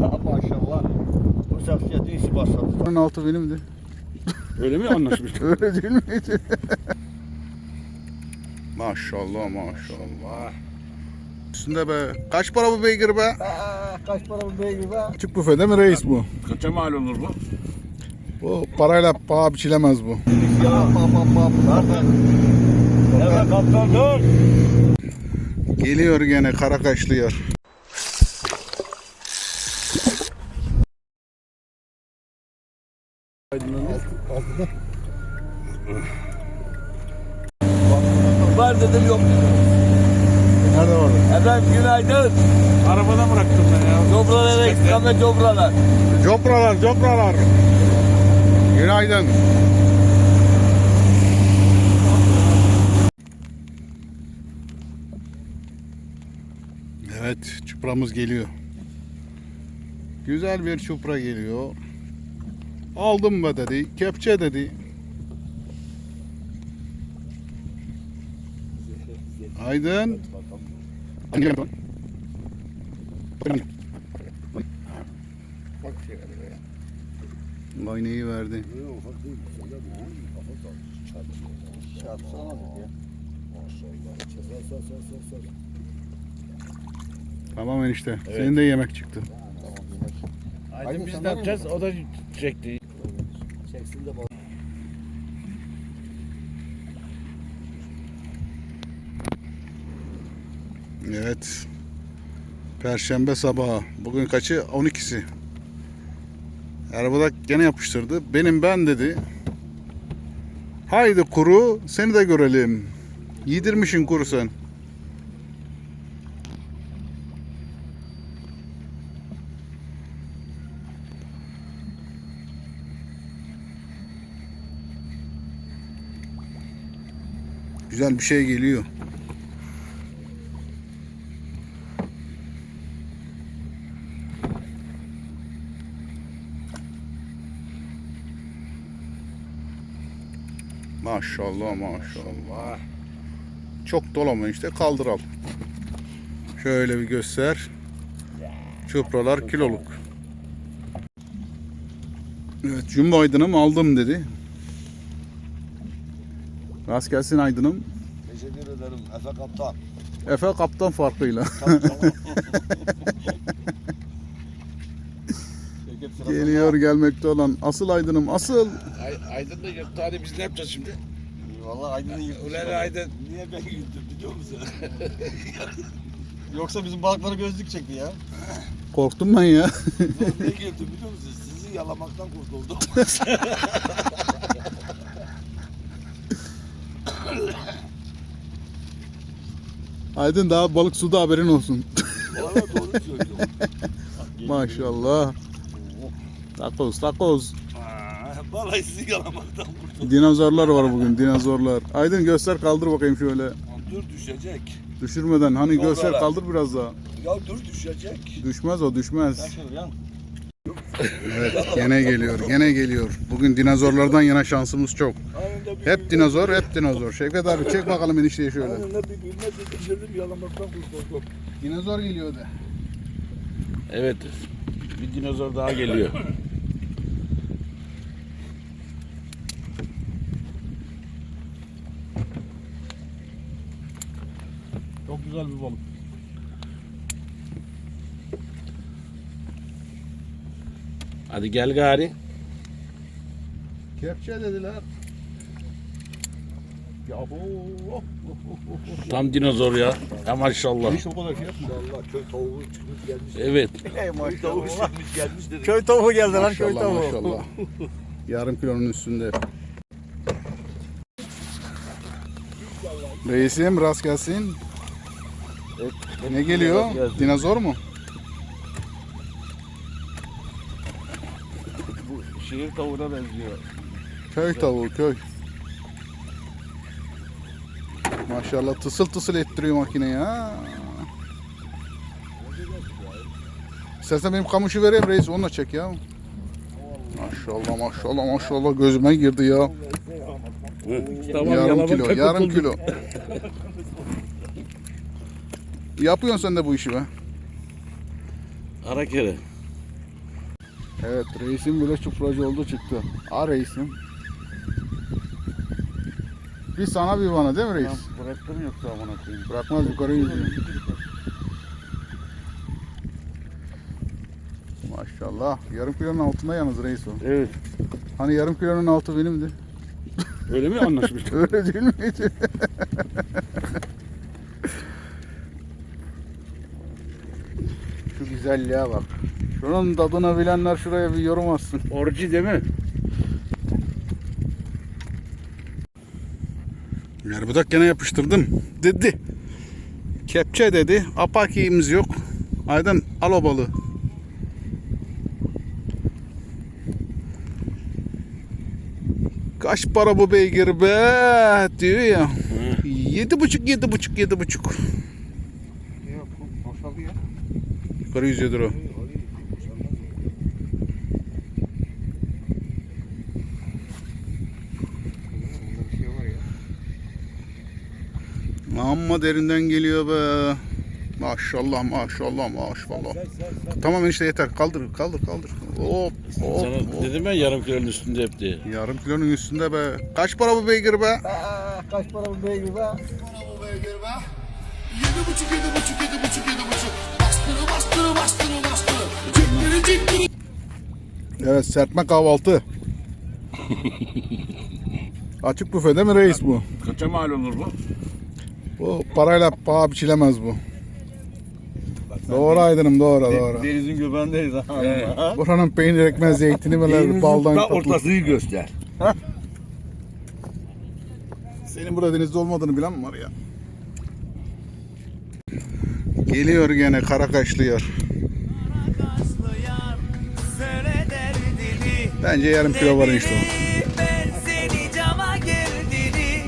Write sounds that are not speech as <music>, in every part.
Ha, maşallah. Bu şahsiyetin işi başladı. Bunun altı benimdi. Öyle mi anlaşmıştık? <laughs> Öyle değil miydi? maşallah maşallah. Üstünde be. Kaç para bu beygir be? Aa, kaç para bu beygir be? Küçük büfede mi reis bu? Kaça mal olur bu? Bu parayla paha biçilemez bu. Ya bab bab. Zaten. Evet kaptan dur. Geliyor gene kara kaşlıyor. Var dedim yok. Nerede orada? Efendim günaydın. Arabada bıraktım ben ya. Cobralar ekstreme cobralar. Copralar, copralar. Günaydın. Evet, çupramız geliyor. Güzel bir çupra geliyor. Aldım be dedi, kepçe dedi. Aydın. Aynayı verdi. Tamam enişte. Senin de yemek çıktı. Aydın biz ne yapacağız? O da çekti. Çeksin de bak. Evet. Perşembe sabahı. Bugün kaçı? 12'si. Arabada gene yapıştırdı. Benim ben dedi. Haydi kuru seni de görelim. Yedirmişin kuru sen. Güzel bir şey geliyor. Maşallah maşallah. Çok dolama işte kaldır al. Şöyle bir göster. Çupralar kiloluk. Evet Jumbo Aydın'ım aldım dedi. Rast gelsin Aydın'ım. Teşekkür ederim Efe kaptan. Efe kaptan farkıyla. <laughs> Geliyor gelmekte olan asıl Aydın'ım asıl. Ay, Aydın da yırttı. Hadi biz ne yapacağız şimdi? Vallahi Aydın'ı. Ulan Aydın. Niye ben yırttım biliyor musun? <laughs> Yoksa bizim balıkları gözlük çekti ya. Korktum ben ya. Ben ne <laughs> girdim biliyor musun? Sizi yalamaktan kurtuldum. Aydın daha balık suda haberin olsun. Valla doğru. Maşallah. Takoz takoz. Vallahi sizi yalamaktan kurtuldum. Dinozorlar var bugün dinozorlar. Aydın göster kaldır bakayım şöyle. Dur düşecek. Düşürmeden hani göster Doğru. kaldır biraz daha. Ya dur düşecek. Düşmez o düşmez. şöyle yan. Evet gene geliyor gene geliyor. Bugün dinozorlardan yana şansımız çok. Hep dinozor hep dinozor. Şevket abi çek bakalım enişteyi şöyle. Anında bir bilmez yalamaktan kurtuldum. Dinozor geliyor de. Evet. Bir dinozor daha geliyor. Çok güzel bir balık. Hadi gel gari. Kepçe dediler. Ya bu Tam dinozor ya. Ya maşallah. Hiç o kadar şey yapma. Valla köy tavuğu çıkmış gelmiş. Evet. <laughs> Köy tavuğu çıkmış gelmiş dedi. Köy tavuğu geldi lan köy tavuğu. maşallah. <laughs> Yarım kilonun üstünde. Reisim rast gelsin. Ne geliyor? Dinozor mu? Bu şehir tavuğuna benziyor. Köy tavuğu köy. Maşallah tısıl tısıl ettiriyor makine ya. İstersen benim kamışı vereyim reis onunla çek ya. Maşallah maşallah maşallah gözüme girdi ya. Tamam yarım kilo yarım kilo. Yapıyorsun sen de bu işi be. Ara kere. Evet reisim bile çupracı oldu çıktı. Ha reisim. Bir sana bir bana değil mi reis? Bıraktım yoksa amına koyayım. Bırakmaz yukarı yüzüyor. Maşallah. Yarım kilonun altında yalnız reis o. Evet. Hani yarım kilonun altı benimdi. Öyle mi anlaşmıştık? <laughs> Öyle değil miydi? Şu güzelliğe bak. Şunun tadını bilenler şuraya bir yorum atsın. Orji değil mi? Merbudak gene yapıştırdım dedi. Kepçe dedi. Apakiğimiz yok. Aydın al o balığı. Kaç para bu beygir be diyor ya. Yedi buçuk yedi buçuk yedi buçuk. Yok boşaldı ya. Yukarı yüzüyordur o. Bunda bir şey var ya. Amma derinden geliyor be. Maşallah maşallah maşallah. Tamam enişte yeter. Kaldır kaldır kaldır. Hop hop. Sana hop. dedim ben yarım kilonun üstünde hep diye. Yarım kilonun üstünde be. Kaç para bu beygir be? Aa, kaç para bu beygir be? Yedi buçuk, yedi buçuk, yedi buçuk, yedi buçuk. Bastırı, bastırı, bastırı, bastırı. Cikleri, cikleri. Evet serpme kahvaltı. <laughs> Açık büfe değil mi reis bu? Kaça mal olur bu? Bu parayla paha biçilemez bu. Doğru aydınım doğru doğru. Denizin göbeğindeyiz ha. Buranın peynir ekmez zeytini böyle baldan tatlı. göster. Senin burada denizde olmadığını bilen mi var ya? Geliyor gene kara kaşlıyor. Söyle derdini Bence yarım kilo var işte o. Ben seni cama girdini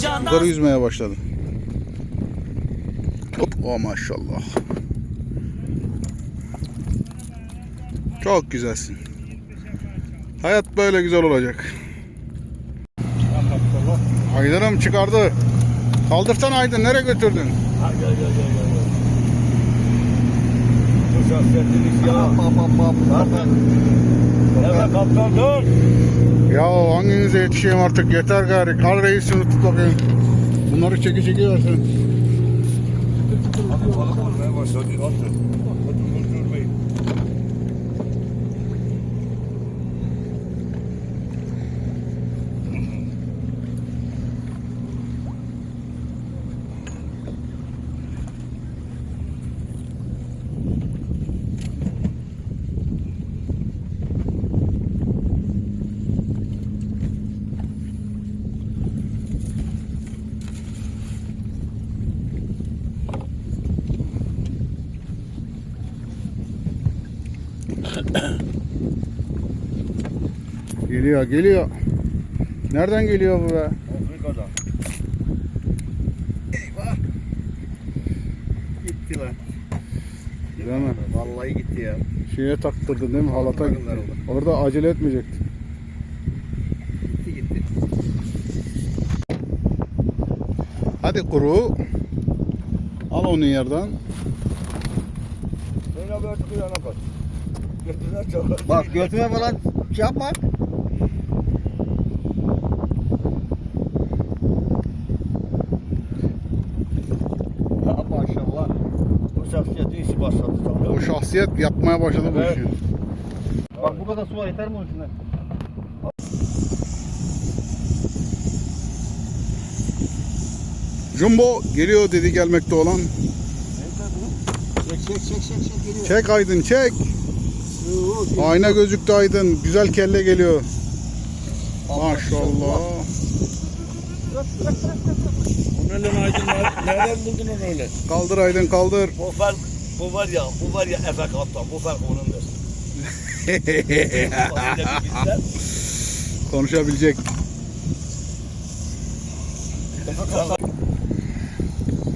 Candan Yukarı yüzmeye başladı. Hop, oh maşallah. Çok güzelsin. Hayat böyle güzel olacak. Aydın'ım çıkardı. Kaldırsan Aydın nereye götürdün? Bu şahsiyetiniz ya. Hop hop hop. Evet kaptan dur. Ya hanginize yetişeyim artık yeter gari. Al reisini tut bakayım. Bunları çeki çeki versin. Hadi balık olmaya başladı. Geliyor geliyor. Nereden geliyor bu be? Afrika'da. Eyvah. Gitti lan. Değil mi? Vallahi gitti ya. Şeye taktırdın değil mi? Halata gitti. Orada acele etmeyecekti. Gitti gitti. Hadi kuru. Al onu yerden. Abi artık yana kaç. Götüne. Bak götüme falan şey yapma. Ha, maşallah. Bu başladı. O şahsiyet yapmaya başladı bu Evet. işi. Bak bu kadar su var yeter mi onun içinde? Jumbo geliyor dedi gelmekte olan. Çek çek çek çek çek geliyor. Çek Aydın çek. Ayna gözüktü Aydın. Güzel kelle geliyor. Maşallah. O ne lan Aydın? Nereden buldun onu öyle? Kaldır Aydın kaldır. Bu fark, bu var ya, bu var ya Efe Kaptan, bu fark onundur. <laughs> Konuşabilecek.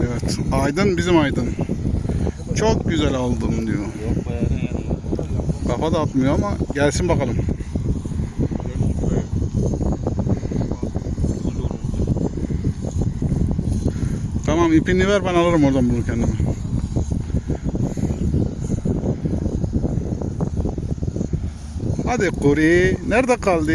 Evet. Aydın bizim Aydın. Çok güzel aldım diyor. Kafa da atmıyor ama gelsin bakalım. Tamam ipini ver ben alırım oradan bunu kendime. Hadi Kuri. Nerede kaldı?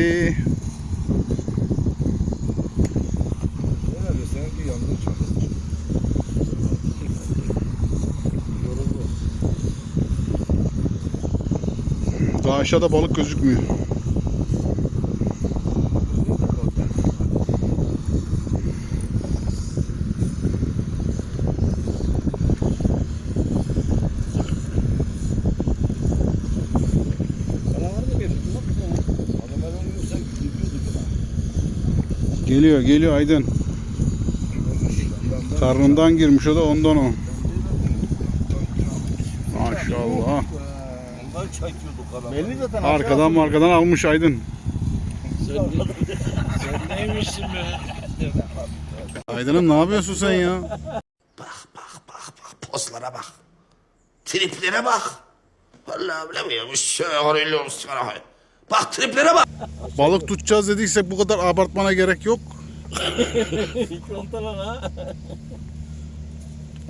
Daha aşağıda balık gözükmüyor. Canavar mı getirdin lan? Adam ben onu yoksa gidiyordu buna. Geliyor geliyor Aydın. Karnından girmiş o da ondan o. Maşallah. Belli zaten. Arkadan markadan almış Aydın. Sen neymişsin be? Aydın'ım ne yapıyorsun sen ya? Bak bak bak bak pozlara bak. Triplere bak. Vallahi bilemiyorum. Şöyle olsun. Bak triplere bak. Balık tutacağız dediysek bu kadar abartmana gerek yok.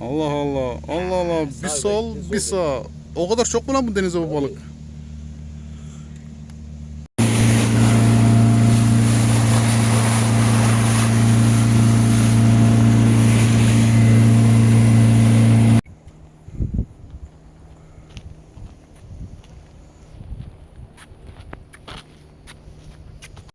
Allah Allah. Allah Allah. Bir sol bir sağ. O kadar çok mu lan bu denize bu balık?